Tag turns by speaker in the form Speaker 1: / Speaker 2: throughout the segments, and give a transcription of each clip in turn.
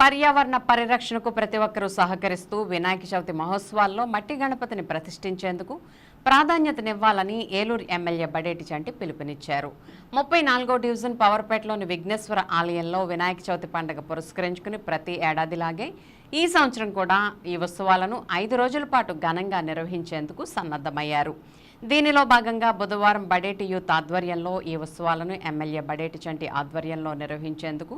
Speaker 1: పర్యావరణ పరిరక్షణకు ప్రతి ఒక్కరూ సహకరిస్తూ వినాయక చవితి మహోత్సవాల్లో మట్టి గణపతిని ప్రతిష్ఠించేందుకు ప్రాధాన్యతనివ్వాలని ఏలూరు ఎమ్మెల్యే బడేటి చంటి పిలుపునిచ్చారు. ముప్పై నాలుగో డివిజన్ పవర్పేటలోని విఘ్నేశ్వర ఆలయంలో వినాయక చవితి పండుగ పురస్కరించుకుని ప్రతి ఏడాదిలాగే ఈ సంవత్సరం కూడా ఈ ఉత్సవాలను ఐదు రోజుల పాటు ఘనంగా నిర్వహించేందుకు సన్నద్ధమయ్యారు. దీనిలో భాగంగా బుధవారం బడేటి యూత్ ఆధ్వర్యంలో ఈ ఉత్సవాలను ఎమ్మెల్యే బడేటి చంటి ఆధ్వర్యంలో నిర్వహించేందుకు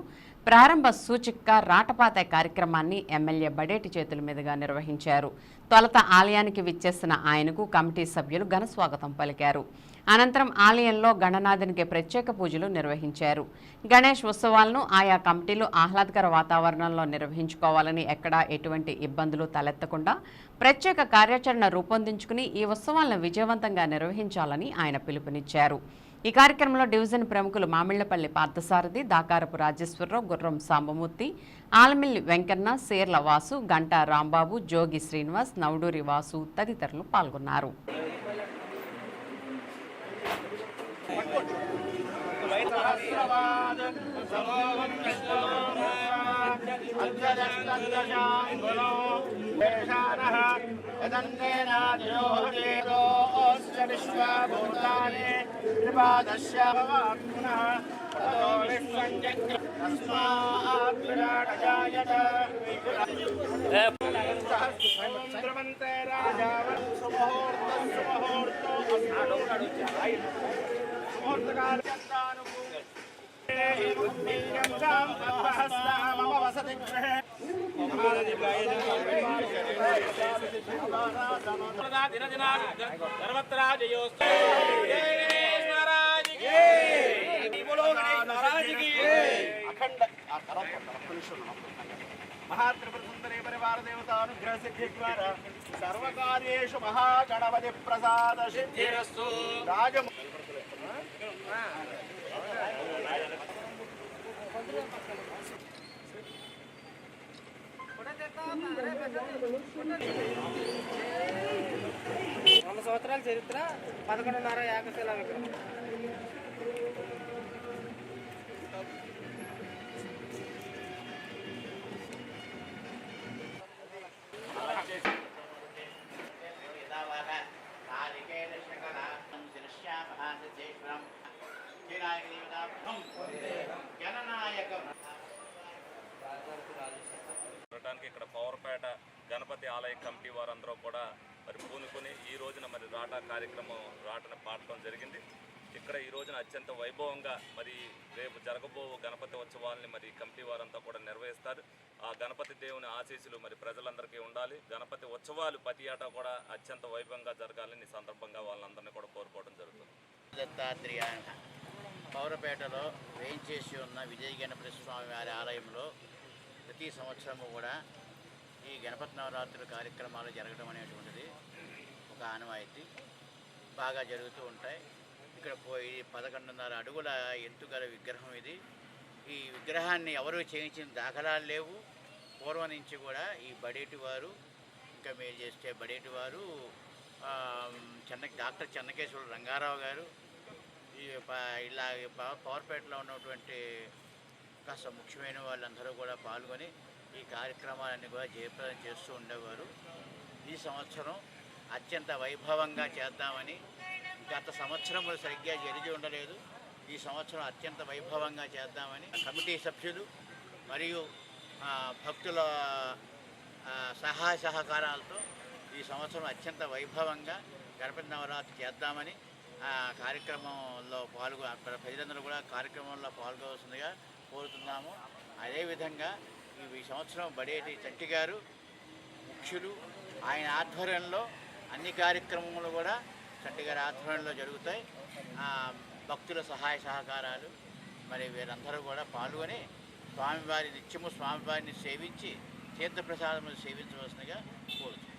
Speaker 1: ప్రారంభ సూచిక రాటపాత కార్యక్రమాన్ని ఎమ్మెల్యే బడేటి చేతుల మీదుగా నిర్వహించారు. తొలత ఆలయానికి విచ్చేసిన ఆయనకు కమిటీ సభ్యులు ఘన స్వాగతం పలికారు. అనంతరం ఆలయంలో గణనాథునికి ప్రత్యేక పూజలు నిర్వహించారు. గణేష్ ఉత్సవాలను ఆయా కమిటీలు ఆహ్లాదకర వాతావరణంలో నిర్వహించుకోవాలని ఎక్కడా ఎటువంటి ఇబ్బందులు తలెత్తకుండా ప్రత్యేక కార్యాచరణ రూపొందించుకుని ఈ ఉత్సవాలను విజయవంతంగా నిర్వహించాలని ఆయన పిలుపునిచ్చారు. ఈ కార్యక్రమంలో డివిజన్ ప్రముఖులు మామిళ్ళపల్లి పార్థసారథి దాకారపు రాజేశ్వరరావు గుర్రం సాంబమూర్తి ఆలమిల్లి వెంకన్న సేర్ల వాసు గంటా రాంబాబు జోగి శ్రీనివాస్ నవడూరి వాసు తదితరులు పాల్గొన్నారు.
Speaker 2: विश्वभूतानि त्रिपादस्य भवात्मनः ततो विश्वं जग्र तस्मात् विराटजायत सहस्रमन्ते राजावन् सुमुहूर्तः सुमुहूर्तो सुमुहूर्तकालचन्दानुकूलम् సర్వత్రా జయోస్తు అఖండ మహాత్రిపురసుందరే పరివార దేవతానుగ్రహ సిద్ధి ద్వారా సర్వకార్యేషు మహాగణపతి ప్రసాద సిద్ధిరస్తు రాజము
Speaker 3: వంద సంవత్సరాల చరిత్ర పదకొండున్నర ఏకశిలా విగ్రహం
Speaker 2: జననాయకం
Speaker 4: చూడటానికి ఇక్కడ పవర్పేట గణపతి ఆలయ కమిటీ వారందరూ కూడా మరి పూనుకొని ఈ రోజున మరి రాటా కార్యక్రమం రాటను పాడటం జరిగింది. ఇక్కడ ఈ రోజున అత్యంత వైభవంగా మరి రేపు జరగబో గణపతి ఉత్సవాల్ని మరి కమిటీ వారంతా కూడా నిర్వహిస్తారు. ఆ గణపతి దేవుని ఆశీస్సులు మరి ప్రజలందరికీ ఉండాలి. గణపతి ఉత్సవాలు ప్రతి ఏటా కూడా అత్యంత వైభవంగా జరగాలని సందర్భంగా వాళ్ళందరినీ కూడా కోరుకోవడం జరుగుతుంది.
Speaker 5: దత్తాత్రేయ పౌరపేటలో వేయించేసి ఉన్న విజయ గణపతి స్వామి వారి ఆలయంలో ప్రతి సంవత్సరము కూడా ఈ గణపతి నవరాత్రుల కార్యక్రమాలు జరగడం అనేటువంటిది ఒక ఆనవాయితీ. బాగా జరుగుతూ ఉంటాయి. ఇక్కడ పోయి పదకొండున్నర అడుగుల ఎత్తుగల విగ్రహం ఇది. ఈ విగ్రహాన్ని ఎవరు చేయించిన దాఖలాలు లేవు. పూర్వం నుంచి కూడా ఈ బడేటి వారు ఇంకా మేలు చేస్తే బడేటి వారు చెన్న డాక్టర్ చెన్నకేశ్వర రంగారావు గారు ఈ ఇలా పవర్పేటలో ఉన్నటువంటి కాస్త ముఖ్యమైన వాళ్ళందరూ కూడా పాల్గొని ఈ కార్యక్రమాలన్నీ కూడా జయప్రదం చేస్తూ ఉండేవారు. ఈ సంవత్సరం అత్యంత వైభవంగా చేద్దామని గత సంవత్సరములు సరిగ్గా జరిగి ఉండలేదు. ఈ సంవత్సరం అత్యంత వైభవంగా చేద్దామని కమిటీ సభ్యులు మరియు భక్తుల సహాయ సహకారాలతో ఈ సంవత్సరం అత్యంత వైభవంగా గణపతి నవరాత్రి చేద్దామని ఆ కార్యక్రమంలో పాల్గొ ప్రజలందరూ కూడా కార్యక్రమంలో పాల్గొవలసిందిగా కోరుతున్నాము. అదేవిధంగా ఈ ఈ సంవత్సరం బడేటి చంటి గారు ముఖ్యులు ఆయన ఆధ్వర్యంలో అన్ని కార్యక్రమములు కూడా చంటి గారి ఆధ్వర్యంలో జరుగుతాయి. భక్తుల సహాయ సహకారాలు మరి వీరందరూ కూడా పాల్గొని స్వామివారి నిత్యము స్వామివారిని సేవించి తీర్థప్రసాదములు సేవించవలసిందిగా కోరుతున్నాను